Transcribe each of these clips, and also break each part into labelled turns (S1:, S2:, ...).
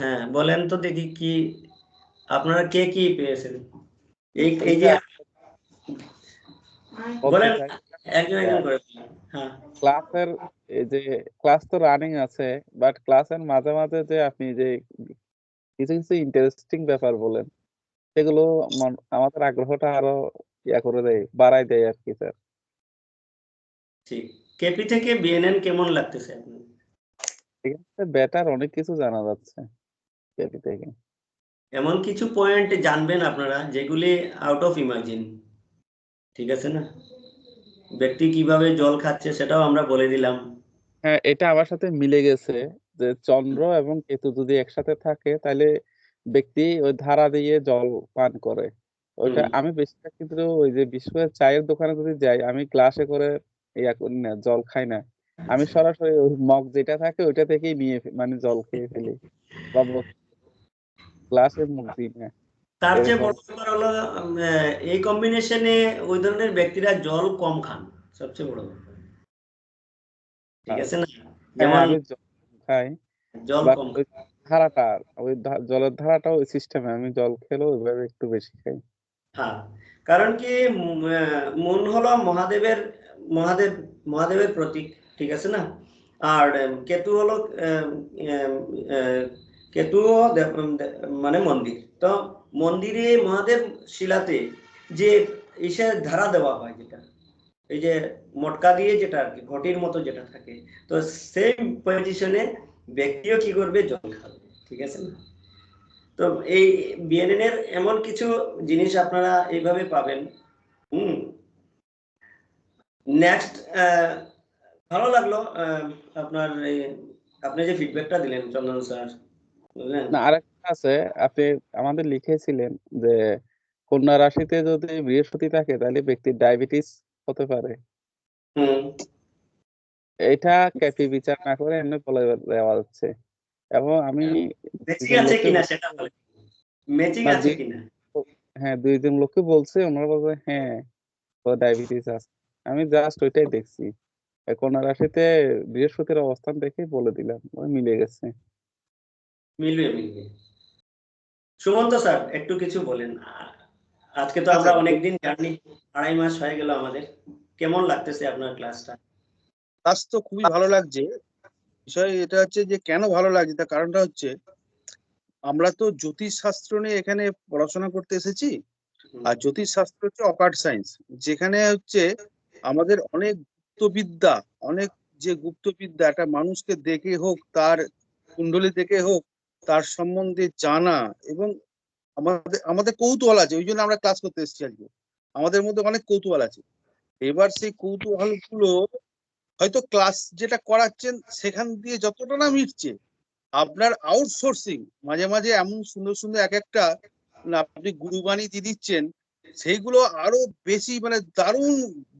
S1: হ্যাঁ বলেন তো দেখি কি আপনারা কে কি পেয়েছেন? এই এই যে বলেন একজন একজন করে হ্যাঁ।
S2: ক্লাসের যে ক্লাস তো রানিং আছে বাট ক্লাসের মাঝে মাঝে যে আপনি যে কিছু কিছু ইন্টারেস্টিং ব্যাপার বলেন সেগুলো আমাদের আগ্রহটা আরও ইয়া করে দেয় বাড়াই দেয় আর কি স্যার
S1: ঠিক কেপি থেকে বিএনএন কেমন লাগতেছে আপনার?
S2: আছে বেটার অনেক কিছু জানা যাচ্ছে।
S1: এমন কিছু পয়েন্ট জানবেন আপনারা যেগুলি আউট অফ ইমাজিন ঠিক আছে না? ব্যক্তি কীভাবে জল খাচ্ছে সেটাও আমরা বলে দিলাম।
S2: হ্যাঁ এটা আমার সাথে মিলে গেছে যে চন্দ্র এবং কেতু যদি একসাথে থাকে তাহলে ব্যক্তি ওই ধারা দিয়ে জল পান করে। ওইটা আমি বেশিরভাগ কিন্তু ওই যে বিশ্বের চায়ের দোকানে যদি যাই আমি গ্লাসে করে ইয়া করি না জল খাই না। আমি সরাসরি ওই মগ যেটা থাকে ওইটা থেকেই নিয়ে মানে জল খেয়ে ফেলি। বা মুখ দিই না
S1: তার চেয়ে বড় ব্যাপার হলো এই কম্বিনেশনে ওই ধরনের ব্যক্তিরা জল কম খান সবচেয়ে বড় ব্যাপার। ঠিক আছে না?
S2: হ্যাঁ,
S1: যেমন
S2: খাই
S1: জল কম
S2: ধারাটা ওই জলের ধারাটা ওই সিস্টেমে আমি জল খেলেও ওইভাবে একটু বেশি খাই।
S1: হ্যাঁ কারণ কি মন হলো মহাদেবের মহাদেব মহাদেবের প্রতীক ঠিক আছে না? আর কেতু হলো কেতু মানে মন্দির। তো মন্দিরে মহাদেব শিলাতে যে ইসের ধারা দেওয়া হয় যেটা, এই যে মটকা দিয়ে যেটা আর কি, ঘটির মতো যেটা থাকে, তো সেম পজিশনে ব্যক্তিও কি করবে? জল খাবে, ঠিক আছে না? তো এই বিএনএন এর এমন কিছু জিনিস আপনারা এইভাবে পাবেন। হুম। নেক্সট ভালো লাগল আপনার এই আপনি যে ফিডব্যাকটা দিলেন চন্দন স্যার
S2: না আরেকটা আছে আপনি আমাদের লিখেছিলেন যে কন্যা রাশিতে যদি বৃহস্পতি থাকে তাহলে ব্যক্তির ডায়াবেটিস হতে পারে।
S1: হুম।
S2: এটা ক্যাপি বিচার না করে এমনি বলে দেওয়া হচ্ছে। এবং আমি
S1: ম্যাচিং আছে কিনা সেটা বলেন। ম্যাচিং আছে কিনা?
S2: হ্যাঁ দুইজন লোককে বলছে ওনারা বলছে হ্যাঁ তো ডায়াবেটিস আছে। আমি জাস্ট ওইটাই দেখছি। কন্যা রাশিতে বৃহস্পতির অবস্থান দেখে বলে দিলাম মিলে গেছে।
S1: মিলবে মিলবে। সুমন্ত স্যার একটু কিছু বলেন। আজকে তো আমরা অনেকদিন জার্নি আড়াই মাস হয়ে গেল আমাদের। কেমন লাগতেছে আপনার ক্লাসটা?
S3: ক্লাস তো খুবই ভালো লাগছে। বিষয় এটা হচ্ছে যে কেন ভালো লাগছে? তার কারণটা হচ্ছে আমরা তো জ্যোতিষ শাস্ত্র নিয়ে এখানে পড়াশোনা করতে এসেছি। আর জ্যোতিষ শাস্ত্র হচ্ছে অকার্ট সায়েন্স। যেখানে হচ্ছে আমাদের অনেক গুপ্তবিদ্যা অনেক যে গুপ্তবিদ্যা একটা মানুষকে দেখে হোক তার কুণ্ডলী দেখে হোক তার সম্বন্ধে জানা এবং আমাদের আমাদের কৌতূহল আছে ওই জন্য আমরা ক্লাস করতে এসেছি আজকে। আমাদের মধ্যে অনেক কৌতূহল আছে। এবার সেই কৌতূহলগুলো হয়তো ক্লাস যেটা করাচ্ছেন, সেখান দিয়ে যতটা না মিটছে, আপনার আউটসোর্সিং মাঝে মাঝে এমন সুন্দর সুন্দর এক একটা আপনি গুরুবাণী দিয়ে দিচ্ছেন, সেইগুলো আরও বেশি মানে দারুণ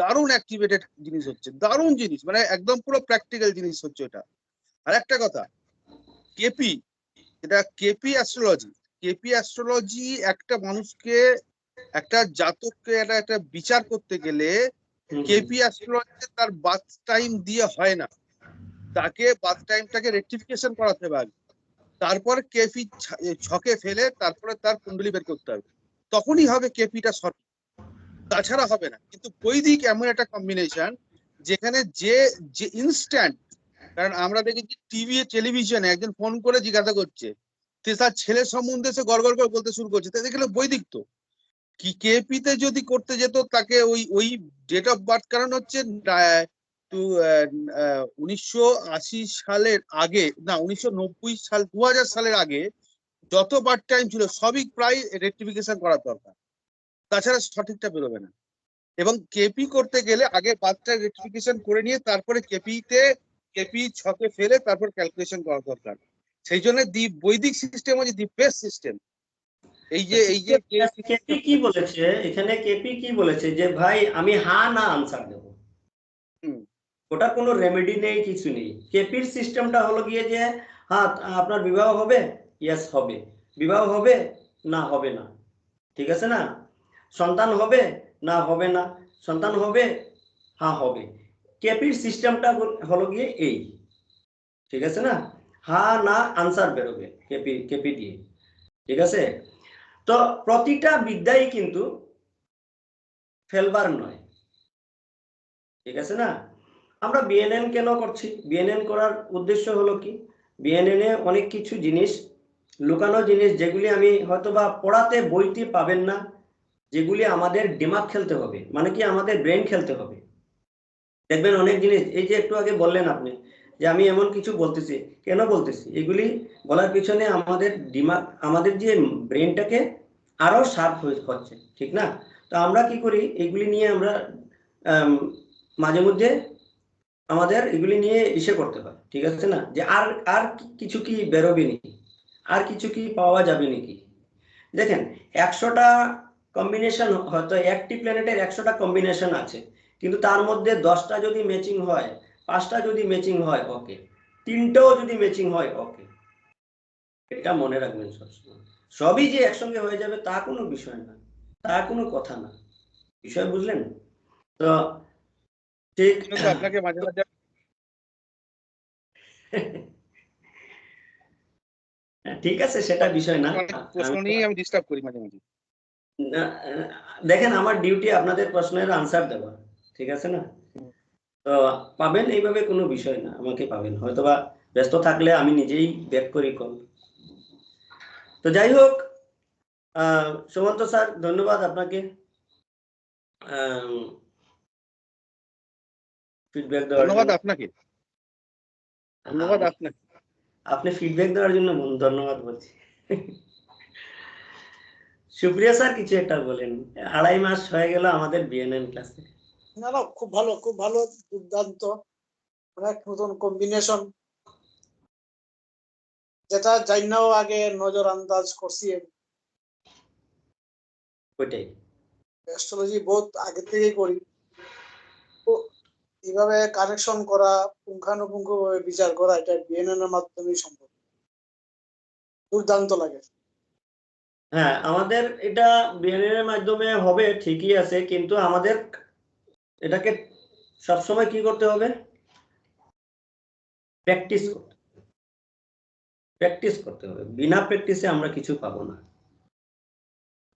S3: দারুণ অ্যাক্টিভেটেড জিনিস হচ্ছে, দারুণ জিনিস মানে একদম পুরো প্র্যাকটিক্যাল জিনিস হচ্ছে এটা আর একটা কথা কেপি এটা কেপি অ্যাস্ট্রোলজি কেপি অ্যাস্ট্রোলজি একটা মানুষকে একটা জাতককে একটা একটা বিচার করতে গেলে কেপি অ্যাস্ট্রোলজিতে তার বার্থ টাইম দিয়ে হয় না। তাকে বার্থ টাইমটাকে রেকটিফিকেশন করাতে হবে আগে। তারপর কেপি ছকে ফেলে তারপরে তার কুণ্ডলি বের করতে হবে। তখনই হবে কেপিটা সঠিক। তাছাড়া হবে না। কিন্তু বৈদিক এমন একটা কম্বিনেশন যেখানে যে যে ইনস্ট্যান্ট কারণ আমরা দেখেছি টিভি টেলিভিশনে একজন ফোন করে জিজ্ঞাসা করছে। তার ছেলের সম্বন্ধে সে গড় গড় করে বলতে শুরু করছে। তাই দেখলে বৈদিক তো। কি কেপিতে যদি করতে যেত, তাকে ওই ওই ডেট অফ বার্থ কারণ হচ্ছে উনিশশো আশি সালের আগে, না, উনিশশো নব্বই সাল, দু হাজার সালের আগে যত বার্থ টাইম ছিল, সবই প্রায় রেক্টিফিকেশন করার দরকার। তাছাড়া সঠিকটা বেরোবে না। এবং কেপি করতে গেলে আগে বার্থটা রেক্টিফিকেশন করে নিয়ে, তারপরে কেপিতে কেপি ছকে ফেলে তারপর ক্যালকুলেশন করা দরকার। সেই জন্য দি বৈদিক সিস্টেম হচ্ছে দি বেস্ট সিস্টেম এই যে এই যে
S1: কেপি কি বলেছে? এখানে কেপি কি বলেছে যে ভাই আমি হা না আনসার দেবো।
S3: হুম।
S1: ওটা কোনো রেমেডি নেই কিছু নেই। কেপির সিস্টেমটা হলো গিয়ে যে হ্যাঁ আপনার বিবাহ হবে? ইয়েস হবে। বিবাহ হবে? না হবে না। ঠিক আছে না? সন্তান হবে? না হবে না। সন্তান হবে? হ্যাঁ হবে। কেপির সিস্টেমটা হলো গিয়ে এই। ঠিক আছে না? হা, না, আনসার বেরোবে কেপি কেপি দিয়ে। ঠিক আছে? তো প্রতিটা বিদ্যাই কিন্তু ফেলবার নয়। ঠিক আছে না? আমরা বিএনএন কেন করছি? বিএনএন করার উদ্দেশ্য হলো কি? বিএনএন এ অনেক কিছু জিনিস, লুকানো জিনিস যেগুলি আমি হয়তোবা পড়াতে বইতে পাবেন না, যেগুলি আমাদের দিমাগ খেলতে হবে। মানে কি? আমাদের ব্রেন খেলতে হবে। দেখবেন অনেক জিনিস, এই যে একটু আগে বললেন আপনি, যে আমি এমন কিছু বলতেছি, কেন বলতেছি? এগুলি বলার পিছনে আমাদের দিমাগ, আমাদের যে ব্রেনটাকে আরও শার্প হচ্ছে, ঠিক না? তো আমরা কি করি? এগুলি নিয়ে আমরা মাঝে মধ্যে আমাদের এগুলি নিয়ে ইসে করতে হয়, ঠিক আছে না? যে আর আর কিছু কি বেরোবে নাকি? আর কিছু কি পাওয়া যাবে নাকি? দেখেন, একশোটা কম্বিনেশন হয়তো একটি প্ল্যানেটের একশোটা কম্বিনেশন আছে। কিন্তু তার মধ্যে দশটা যদি ম্যাচিং হয় পাঁচটা যদি ম্যাচিং হয় ওকে তিনটাও যদি ম্যাচিং হয় ওকে এটা মনে রাখবেন সবসময়। সবই যে একসঙ্গে হয়ে যাবে তা কোনো বিষয় না। তা কোনো কথা না। বিষয় বুঝলেন? তো ঠিক
S3: আপনাকে মাঝে মাঝে
S1: ঠিক আছে সেটা বিষয় না।
S3: প্রশ্ন আমি ডিস্টার্ব করি মাঝে মাঝে।
S1: দেখেন আমার ডিউটি আপনাদের প্রশ্নের আনসার দেওয়া। ঠিক আছে না? তো পাবেন এইভাবে কোনো বিষয় না আমাকে পাবেন। হয়তোবা ব্যস্ত থাকলে আমি নিজেই ব্যাক করি কল তো যাই হোক আহ, সুমন্ত স্যার ধন্যবাদ আপনাকে। ফিডব্যাক দেওয়ার
S3: ধন্যবাদ আপনাকে। ধন্যবাদ আপনাকে।
S1: আপনি ফিডব্যাক দেওয়ার জন্য ধন্যবাদ বলছি। সুপ্রিয়া স্যার কিছু একটা বলেন। আড়াই মাস হয়ে গেল আমাদের বিএনএন ক্লাসে
S4: না না খুব ভালো খুব ভালো দুর্দান্ত অনেক নতুন কম্বিনেশন যেটা জাইনাও আগে নজর আন্দাজ করছি।
S1: ওইটাই।
S4: অ্যাস্ট্রোলজি বহুত আগে থেকেই করি। তো এইভাবে কানেকশন করা পুঙ্খানুপুঙ্খ বিচার করা এটা বিএনএন এর মাধ্যমেই সম্ভব। দুর্দান্ত লাগে।
S1: হ্যাঁ আমাদের এটা বিএনএন এর মাধ্যমে হবে ঠিকই আছে কিন্তু আমাদের এটাকে সবসময় কি করতে হবে? প্র্যাকটিস করতে প্র্যাকটিস করতে হবে। বিনা প্র্যাকটিসে আমরা কিছু পাবো না।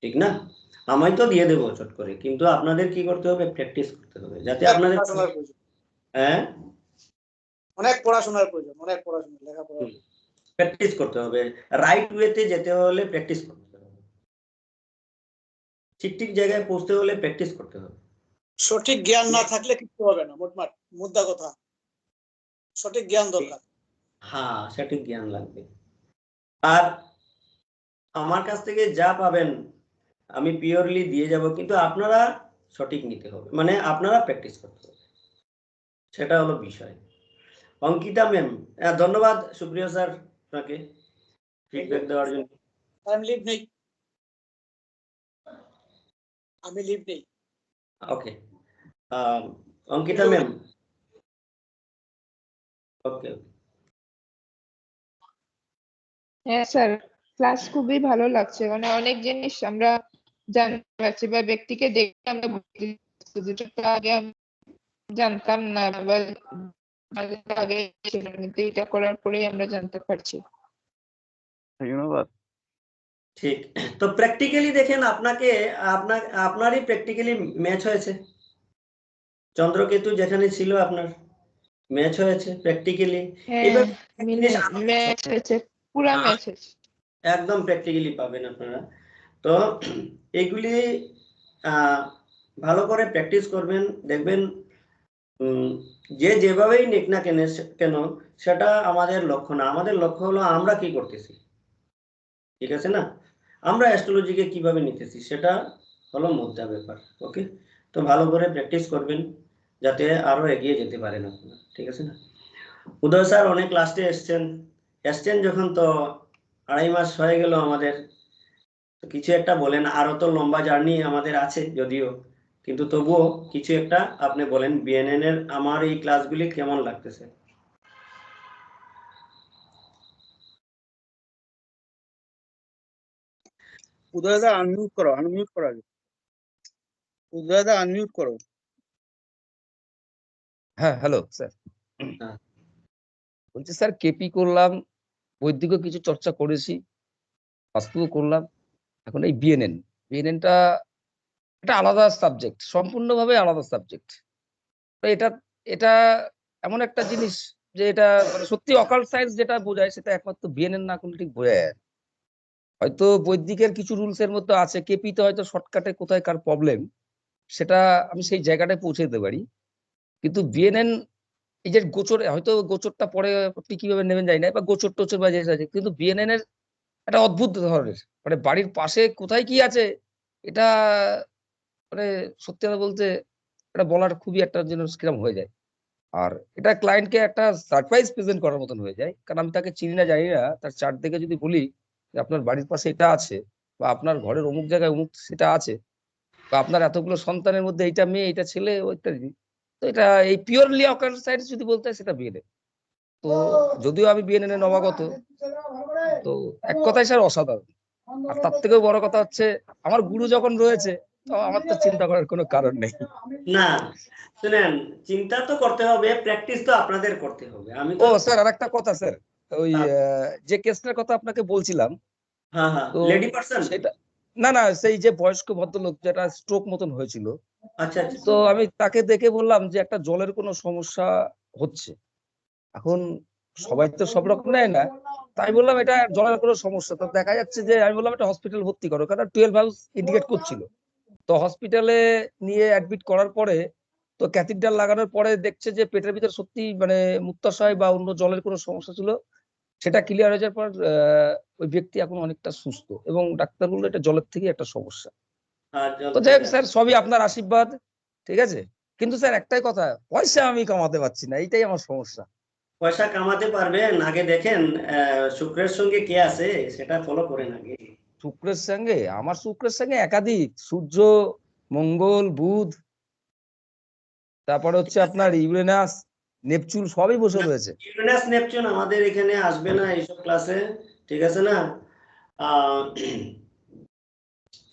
S1: ঠিক না? আমি তো দিয়ে দেবো চট করে। কিন্তু আপনাদের কি করতে হবে? প্র্যাকটিস করতে হবে। যাতে আপনাদের হ্যাঁ?
S4: অনেক পড়াশোনার প্রয়োজন অনেক পড়াশোনা লেখাপড়া।
S1: প্র্যাকটিস করতে হবে। রাইট ওয়েতে যেতে হলে প্র্যাকটিস করতে হবে। ঠিক ঠিক জায়গায় পৌঁছতে হলে প্র্যাকটিস করতে হবে।
S4: সঠিক জ্ঞান না থাকলে কিছু হবে না মোটমাট মুদ্রা কথা। সঠিক জ্ঞান দরকার।
S1: হ্যাঁ সঠিক জ্ঞান লাগবে। আর আমার কাছ থেকে যা পাবেন আমি পিওরলি দিয়ে যাব কিন্তু আপনারা সঠিক নিতে হবে মানে আপনারা প্র্যাকটিস করতে হবে। সেটা হলো বিষয়। অঙ্কিতা ম্যাম ধন্যবাদ সুপ্রিয় স্যার আপনাকে ফিডব্যাক দেওয়ার জন্য।
S4: আমি লিভ নেই। আমি লিভ নেই।
S1: ওকে অঙ্কিতা ম্যাম ওকে
S5: হ্যাঁ স্যার ক্লাস খুবই ভালো লাগছে। মানে অনেক জিনিস আমরা জানতে পারছি বা ব্যক্তিকে দেখে আমরা বুঝতে পারছি যেটা আগে জানতাম না বা আগে ছিল না, কিন্তু এটা করার পরেই আমরা জানতে পারছি।
S2: ধন্যবাদ।
S1: ঠিক। তো প্র্যাকটিক্যালি দেখেন আপনাকে আপনার আপনারই প্র্যাকটিক্যালি ম্যাচ হয়েছে। চন্দ্রকেতু যেখানে ছিল আপনার ম্যাচ হয়েছে প্র্যাকটিক্যালি এবার
S5: মিলে
S1: জিনিস আরো-
S5: ম্যাচ হয়েছে পুরা ম্যাচ হয়েছে।
S1: একদম প্র্যাকটিক্যালি পাবেন আপনারা। তো এগুলি আহ, ভালো করে প্র্যাকটিস করবেন দেখবেন উম, যে যেভাবেই নিক না কেন কেন সেটা আমাদের লক্ষ্য না। আমাদের লক্ষ্য হলো আমরা কি করতেছি। ঠিক আছে না? আমরা অ্যাস্ট্রোলজিকে কীভাবে নিতেছি সেটা হলো মুদ্রা ব্যাপার ওকে তো ভালো করে প্র্যাকটিস করবেন যাতে আরও এগিয়ে যেতে পারেন আপনারা, ঠিক আছে না? উদয় স্যার অনেক লাস্টে এসছেন। এসছেন যখন তো আড়াই মাস হয়ে গেল আমাদের। কিছু একটা বলেন, আরও তো লম্বা জার্নি আমাদের আছে যদিও, কিন্তু তবুও কিছু একটা আপনি বলেন বিএনএন এর আমার এই ক্লাসগুলি কেমন লাগতেছে?
S3: উদয়দা আনমিউট করো আনমিউট করো আগে উদয়দা আনমিউট করো
S6: হ্যাঁ হ্যালো স্যার। বলছি স্যার কেপি করলাম, বৈদিকও কিছু চর্চা করেছি বাস্তবও করলাম, এখন এই বিএনএন বিএনএনটা এটা আলাদা সাবজেক্ট সম্পূর্ণভাবে আলাদা সাবজেক্ট এটা এটা এমন একটা জিনিস যে এটা মানে সত্যি অকাল সায়েন্স যেটা বোঝায়, সেটা একমাত্র বিএনএন না করলে ঠিক বোঝা যায় না। হয়তো বৈদিকের কিছু রুলস এর মধ্যে আছে। কেপিতে হয়তো শর্টকাটে কোথায় কার প্রবলেম সেটা আমি সেই জায়গাটায় পৌঁছে দিতে পারি। কিন্তু বিএনএন এই যে গোচর, হয়তো গোচরটা পরে আপনি কীভাবে নেবেন জানি না, বা গোচর টোচর বা আছে, কিন্তু বিএনএন এর একটা অদ্ভুত ধরনের মানে বাড়ির পাশে কোথায় কি আছে, এটা মানে সত্যি কথা বলতে এটা বলার খুবই একটা যেন কিরম হয়ে যায়। আর এটা ক্লায়েন্টকে একটা সারপ্রাইজ প্রেজেন্ট করার মতন হয়ে যায়, কারণ আমি তাকে চিনি না, জানি না, তার চার্ট দেখে যদি বলি আপনার বাড়ির পাশে এটা আছে বা আপনার ঘরের অমুক জায়গায় অমুক সেটা আছে বা আপনার এতগুলো সন্তানের মধ্যে এইটা মেয়ে এটা ছেলে ইত্যাদি তো এটা এই পিওরলি অকার সাইড যদি বলতে হয় সেটা বিএনএ তো যদিও আমি বিয়ে এর নবাগত তো এক কথায় স্যার অসাধারণ। আর তার থেকেও বড় কথা হচ্ছে আমার গুরু যখন রয়েছে তো আমার তো চিন্তা করার কোনো কারণ নেই।
S1: না শুনেন চিন্তা তো করতে হবে প্র্যাকটিস তো আপনাদের করতে হবে। আমি
S6: ও স্যার আর একটা কথা স্যার। ওই যে কেসটার কথা আপনাকে বলছিলাম
S1: হ্যাঁ হ্যাঁ
S6: তো
S1: লেডি পার্সন?
S6: সেটা না না সেই যে বয়স্ক ভদ্রলোক যেটা স্ট্রোক মতন হয়েছিল
S1: আচ্ছা আচ্ছা।
S6: তো আমি তাকে দেখে বললাম যে একটা জলের কোনো সমস্যা হচ্ছে। এখন সবাই তো সব রকম নেয় না তাই বললাম এটা জলের কোনো সমস্যা। তো দেখা যাচ্ছে যে আমি বললাম এটা হসপিটাল ভর্তি করো কারণ টুয়েলভ হাউস ইন্ডিকেট করছিল। তো হসপিটালে নিয়ে অ্যাডমিট করার পরে তো ক্যাথিডার লাগানোর পরে দেখছে যে পেটের ভিতর সত্যি মানে মূত্রাশয় বা অন্য জলের কোনো সমস্যা ছিল। সেটা ক্লিয়ার হয়ে যাওয়ার পর ওই ব্যক্তি এখন অনেকটা সুস্থ এবং ডাক্তার বলল এটা জলের থেকে একটা সমস্যা। তো যাই স্যার সবই আপনার আশীর্বাদ ঠিক আছে? কিন্তু স্যার একটাই কথা পয়সা আমি কামাতে পারছি না এইটাই আমার সমস্যা।
S1: পয়সা কামাতে পারবেন আগে দেখেন শুক্রের সঙ্গে কে আছে সেটা ফলো করেন আগে।
S6: শুক্রের সঙ্গে? আমার শুক্রের সঙ্গে একাধিক সূর্য মঙ্গল বুধ তারপরে হচ্ছে আপনার ইউরেনাস নেপচুন সবই বসে রয়েছে।
S1: ইউরেনাস নেপচুন আমাদের এখানে আসবে না এইসব ক্লাসে ঠিক আছে না?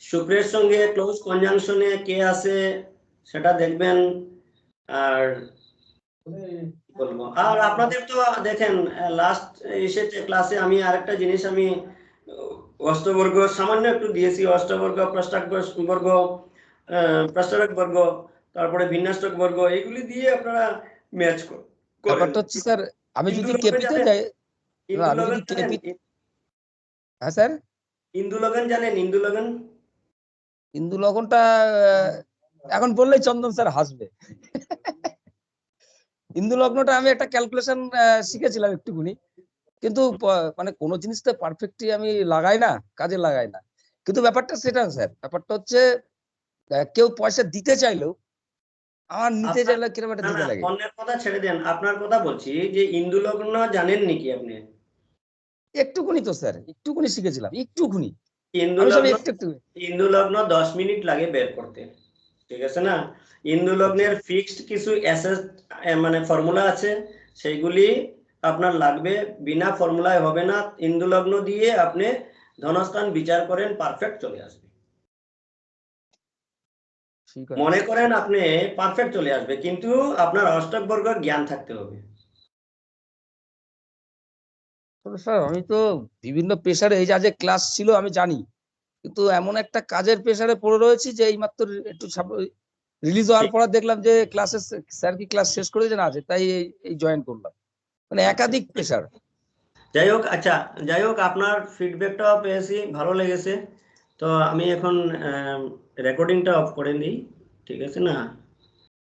S1: শুক্রের সঙ্গে ক্লোজ কনজাংশনে কে আছে সেটা দেখবেন। আর বলব? আর আপনাদের তো দেখেন লাস্ট এসেছে ক্লাসে আমি আরেকটা জিনিস আমি অষ্টবর্গ সামান্য একটু দিয়েছি অষ্টবর্গ প্রষ্টাক বর্গ আহ, প্রস্তাবক বর্গ তারপরে বিন্যাসক বর্গ এগুলি দিয়ে আপনারা ম্যাচ
S6: ব্যাপারটা হচ্ছে স্যার আমি যদি কেপিতে যাই আমি যদি কেপি- হ্যাঁ স্যার?
S1: ইন্দু লগন জানেন? ইন্দু লগন?
S6: ইন্দু লগনটা এখন বললেই চন্দন স্যার হাসবে। ইন্দু লগ্নটা আমি একটা ক্যালকুলেশন শিখেছিলাম একটুখানি কিন্তু মানে কোনো জিনিসটা পারফেক্টলি আমি লাগাই না কাজে লাগাই না। কিন্তু ব্যাপারটা সেটা না স্যার। ব্যাপারটা হচ্ছে কেউ পয়সা দিতে চাইলেও আমার নিতে চাইলে কীরকম একটা দিতে লাগে?
S1: অন্যের কথা ছেড়ে দেন। আপনার কথা বলছি যে ইন্দু লগ্ন জানেন নাকি আপনি?
S6: একটুকুনি তো স্যার। একটুকুনি শিখেছিলাম। একটুকুনি।
S1: ইন্দু লগ্ন ইন্দু লগ্ন দশ মিনিট লাগে বের করতে। ঠিক আছে না? ইন্দু লগ্নের ফিক্সড কিছু অ্যাসেস মানে ফর্মুলা আছে। সেইগুলি আপনার লাগবে। বিনা ফর্মুলায় হবে না। ইন্দু লগ্ন দিয়ে আপনি ধনস্থান বিচার করেন পারফেক্ট চলে আসবে। মনে করেন আপনি পারফেক্ট চলে আসবে কিন্তু আপনার অষ্টক বর্গ জ্ঞান থাকতে হবে।
S6: স্যার আমি তো বিভিন্ন প্রেসারে এই যে আজ ক্লাস ছিল আমি জানি। কিন্তু এমন একটা কাজের প্রেসারে পড়ে রয়েছি যে এইমাত্র একটু রিলিজ হওয়ার পর দেখলাম যে ক্লাসে স্যার কি ক্লাস শেষ করেছেন আছে তাই এই- এই জয়েন করলাম। মানে একাধিক প্রেসার
S1: যাই হোক আচ্ছা যাই হোক আপনার ফিডব্যাকটাও পেয়েছি ভালো লেগেছে। তো আমি এখন রেকর্ডিংটা অফ করে নিই ঠিক আছে না?